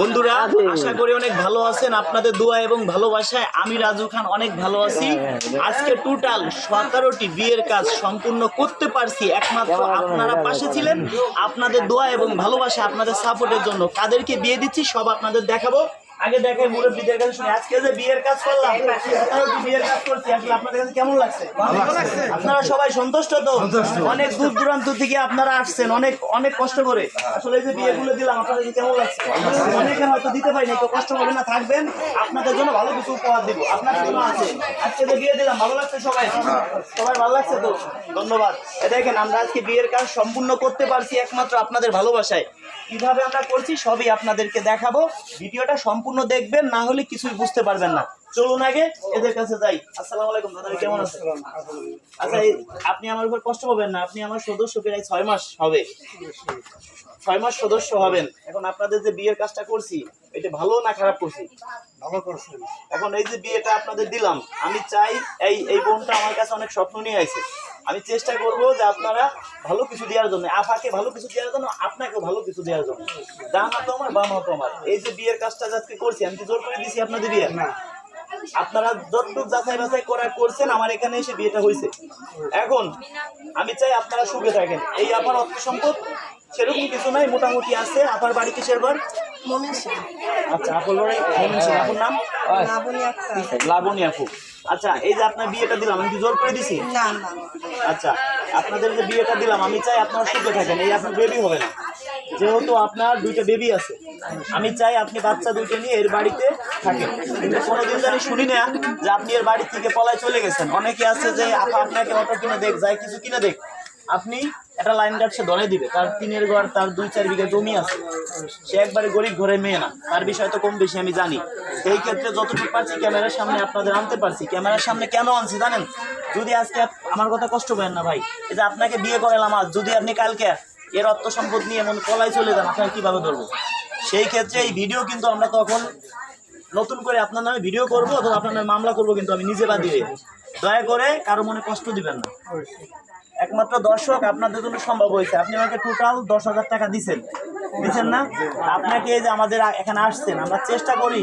বন্ধুরা আশা করি অনেক ভালো আছেন। আপনাদের দোয়া এবং ভালোবাসায় আমি রাজু খান অনেক ভালো আছি। আজকে টোটাল সতেরোটি বিয়ের কাজ সম্পূর্ণ করতে পারছি। একমাত্র আপনারা পাশে ছিলেন। আপনাদের দোয়া এবং ভালোবাসা আপনাদের সাপোর্টের জন্য। কাদেরকে বিয়ে দিচ্ছি সব আপনাদের দেখাবো। আগে দেখাই মুরব্বীদের কাছে শুনে আজকে যে বিয়ের কাজ করলাম বিয়ের কাজ করছি আসলে আপনাদের কাছে কেমন লাগছে? আপনারা সবাই সন্তুষ্ট তো? অনেক দূর দূরান্ত থেকে আপনারা আসছেন অনেক অনেক কষ্ট করে। আসলে যে বিয়েগুলো দিলাম আপনাদের কেমন লাগছে? অনেকে হয়তো দিতে পারি না কেউ কষ্ট করে না থাকবেন। আপনাদের জন্য ভালো কিছু উপহার দিব। আপনার জন্য আছে। আজকে যে বিয়ে দিলাম ভালো লাগছে সবাই? সবাই ভালো লাগছে তো? ধন্যবাদ। দেখেন আমরা আজকে বিয়ের কাজ সম্পূর্ণ করতে পারছি একমাত্র আপনাদের ভালোবাসায়। কীভাবে আমরা করছি সবই আপনাদেরকে দেখাবো। ভিডিওটা সম্পূর্ণ দেখবেন, না হলে কিছুই বুঝতে পারবেন না। চলুন আগে এদের কাছে যাই। আসসালামু আলাইকুম দাদা কেমন আছেন? আচ্ছা আপনি আমার উপর কষ্ট পাবেন না আপনি আমার সদস্য প্রায় ছয় মাস হবে। ছয় মাস সদস্য হবেন। এখন আপনাদের যে বিয়ের কাজটা করছি এটা ভালো না খারাপ করছি? ভালো করছেন। এখন এই যে বিয়েটা আপনাদের দিলাম আমি চাই এই এই বোনটা আমার কাছে অনেক স্বপ্ন নিয়ে আছে আমি চেষ্টা করব যে আপনারা ভালো কিছু দেওয়ার জন্য আফাকে ভালো কিছু দেওয়ার জন্য আপনাকে ভালো কিছু দেওয়ার জন্য। ডান হাত আমার বাম হাত আমার। এই যে বিয়ের কাজটা আজকে করছি আমি কি জোর করে দিছি আপনাদের বিয়ে? না। আপনারা যতটুকু যাচাই বাছাই করা করছেন আমার এখানে এসে বিয়েটা হয়েছে। এখন আমি চাই আপনারা সুখে থাকেন। এই আপার অর্থ সম্পদ সেরকম কিছু নাই মোটামুটি আছে। আপনার বাড়ি কিসের ঘর আচ্ছা আপনার বাড়ি? আপনার নাম? লাবণী আপু। আচ্ছা এই যে আপনার বিয়েটা দিলাম আমি কি জোর করে দিছি? আচ্ছা আপনাদের যে বিয়েটা দিলাম আমি চাই আপনারা সুখে থাকেন। এই আপনার বেবি হবে না। যেহেতু আপনার দুইটা বেবি আছে, আমি চাই আপনি বাচ্চা দুইটা নিয়ে এর বাড়িতে থাকেন। কিন্তু কোনোদিন জানি শুনি না যে আপনি এর বাড়ি থেকে পলায় চলে গেছেন। অনেকে আছে যে, আপা, আপনাকে অটো কিনে দেখ যায় কিছু কিনে দেখ। আপনি একটা লাইন গার্ড সে ধরে দিবে। তার তিনের ঘর, তার দুই, চার বিঘা জমি আছে। সে একবারে গরিব ঘরের মেয়ে না। তার বিষয় তো কম বেশি, আমি জানি। এই ক্ষেত্রে যতটুকু পারছি ক্যামেরার সামনে আপনাদের আনতে পারছি। ক্যামেরার সামনে কেন আনছি জানেন? যদি আজকে আমার কথা কষ্ট পেন না ভাই। এই যে আপনাকে বিয়ে করালাম আজ, যদি আপনি কালকে এর অর্থ সম্পদ নিয়ে এমন কলাই চলে যান, আপনাকে কীভাবে ধরবো? সেই ক্ষেত্রে এই ভিডিও কিন্তু আমরা তখন নতুন করে আপনার নামে ভিডিও করব অথবা আপনার নামে মামলা করব কিন্তু আমি নিজে বাদ দিয়ে দয়া করে কারও মনে কষ্ট দিবেন না। একমাত্র দর্শক আপনাদের জন্য সম্ভব হয়েছে। আপনি আমাকে টোটাল দশ হাজার টাকা দিচ্ছেন দিচ্ছেন না? আপনাকে যে আমাদের এখানে আসছেন, আমরা চেষ্টা করি।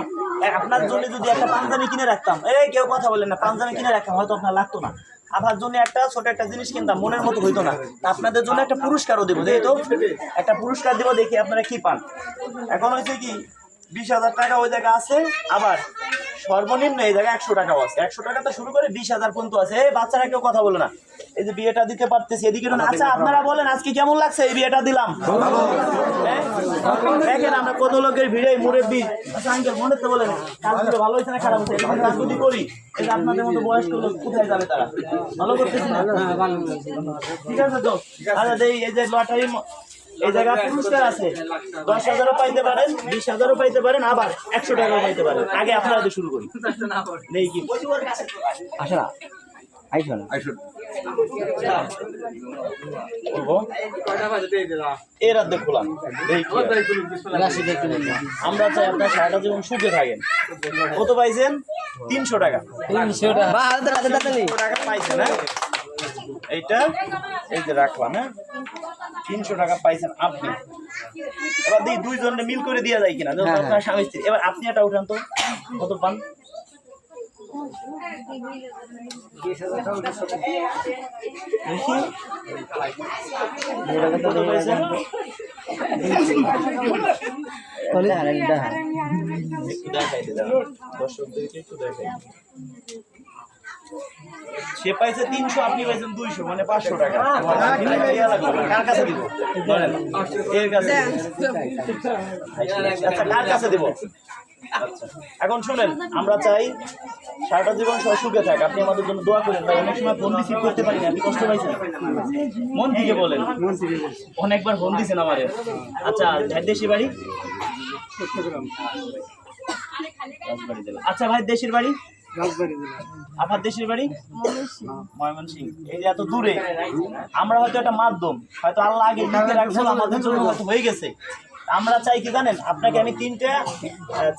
আপনার জন্য যদি একটা পাঞ্জাবি কিনে রাখতাম, এই কেউ কথা বলেন না, পাঞ্জাবি কিনে রাখতাম, হয়তো আপনার লাগতো না। আপনার জন্য একটা ছোট একটা জিনিস কিনতাম, মনের মতো হইতো না। আপনাদের জন্য একটা পুরস্কারও দেবো, যেহেতু একটা পুরস্কার দেবো দেখি আপনারা কি পান। এখন হয়েছে কি, বিশ হাজার টাকা ওই জায়গায় আছে, আবার সর্বনিম্ন এই জায়গায় একশো টাকাও আছে একশো টাকা তো শুরু করে বিশ হাজার পর্যন্ত আছে। এই বাচ্চারা কেউ কথা বলে না। এই যে বিয়েটা দিতে পারতেছি এদিকে আচ্ছা আপনারা বলেন আজকে কেমন লাগছে এই বিয়েটা দিলাম? হ্যাঁ? দেখেন আমরা কত লোকের ভিড়ে মুরব্বী। আচ্ছা আঙ্কেল মনে তো বলেন কাজগুলো ভালো হয়েছে না খারাপ হয়েছে? এরকম কাজ যদি করি। এই যে আপনাদের মতো বয়স্ক লোক কোথায় যাবে তারা? ভালো করতেছি না? ঠিক আছে তো? আচ্ছা এই যে লটারি এই জায়গা পুরস্কার আছে। দশ হাজারও পাইতে পারেন বিশ হাজারও পাইতে পারেন আবার একশো টাকাও পাইতে পারেন। আগে আপনারা শুরু করি। নেই কি? আসো না। আইসো না এর আমরা চাই আপনার সারাটা জীবন সুখে থাকেন। কত পাইছেন? তিনশো টাকা। তিনশো টাকা পাইছেন হ্যাঁ? এইটা এই যে রাখলাম হ্যাঁ? তিনশো টাকা পাইছেন আপনি। এবার দিই দুইজনে মিল করে দেওয়া যায় কিনা হ্যাঁ, আপনার স্বামী স্ত্রী। এবার আপনি একটা উঠান তো কত পান? দেখি দর্শকদেরকে একটু দেখাই সে পাইছে তিনশো আপনি পাইছেন দুইশো মানে পাঁচশো টাকা। কার কাছে দিব? এর কাছে আচ্ছা কার কাছে দিব? এখন শুনেন আমরা চাই সারাটা জীবন সব সুখে থাক। আপনি আমাদের জন্য দোয়া করেন ভাই অনেক সময় ফোন রিসিভ করতে পারি না আপনি কষ্ট পাইছেন। মন থেকে বলেন। অনেকবার ফোন দিয়েছেন আমাদের আচ্ছা দেশি বাড়ি। আচ্ছা ভাই দেশের বাড়ি? আপনার দেশের বাড়ি? ময়মনসিং এই যে এত দূরে, আমরা হয়তো একটা মাধ্যম, হয়তো আল্লাহ আগে আমাদের জন্য হয়ে গেছে। আমরা চাই কি জানেন? আপনাকে আমি তিনটে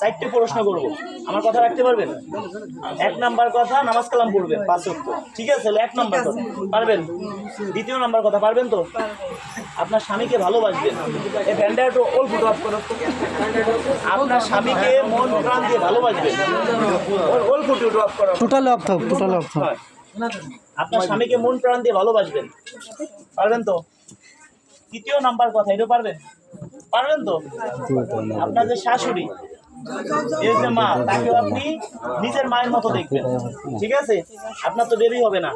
চারটে প্রশ্ন করব। আমার কথা রাখতে পারবেন? এক নাম্বার কথা নামাজ কালাম পড়বেন পাঁচ। ঠিক আছে এক নাম্বার কথা। পারবেন? দ্বিতীয় নাম্বার কথা পারবেন তো? আপনার স্বামীকে ভালোবাসবেন। এই একটু অল্প ড্রপ করো। আপনার স্বামীকে মন প্রাণ দিয়ে ভালোবাসবেন। অল্প ড্রপ করো। টোটাল অর্থ টোটাল হয়। আপনার স্বামীকে মন প্রাণ দিয়ে ভালোবাসবেন। পারবেন তো? তৃতীয় নাম্বার কথা এটা পারবেন? পারবেন তো? আপনার যে শাশুড়ি এর যে মা তাকে আপনি নিজের মায়ের মতো দেখবেন, ঠিক আছে? আপনার তো বেবি হবে না।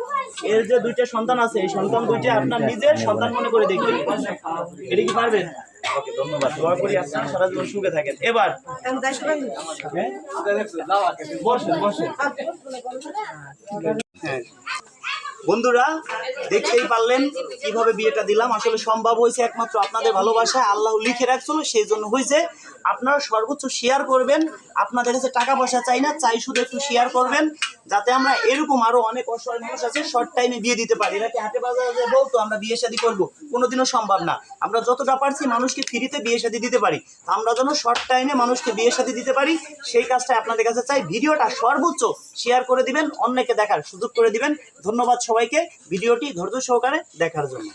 এর যে দুইটা সন্তান আছে, এই সন্তান দুইটা আপনার নিজের সন্তান মনে করে দেখবেন। এটা কি পারবেন? ওকে, ধন্যবাদ। সুখে থাকেন। এবার হ্যাঁ? বসেন বসেন। হ্যাঁ। বন্ধুরা, দেখতেই পারলেন কীভাবে বিয়েটা দিলাম। আসলে সম্ভব হয়েছে একমাত্র আপনাদের ভালোবাসায় আল্লাহ লিখে রাখছিল সেই জন্য হয়েছে। আপনারা সর্বোচ্চ শেয়ার করবেন। আপনাদের কাছে টাকা পয়সা চাই না, চাই শুধু একটু শেয়ার করবেন, যাতে আমরা এরকম আরও অনেক অসহায় মানুষ আছে শর্ট টাইমে বিয়ে দিতে পারি। এরা কি হাটে বাজারে বলতো, আমরা বিয়ে শাদী করব। কোনোদিনও সম্ভব না। আমরা যতটা পারছি মানুষকে ফ্রিতে বিয়ে শাদী দিতে পারি। আমরা যেন শর্ট টাইমে মানুষকে বিয়ে শাদী দিতে পারি, সেই কাজটা আপনাদের কাছে চাই। ভিডিওটা সর্বোচ্চ শেয়ার করে দিবেন, অন্যকে দেখার সুযোগ করে দিবেন। ধন্যবাদ সবাইকে ভিডিওটি ধৈর্য সহকারে দেখার জন্য।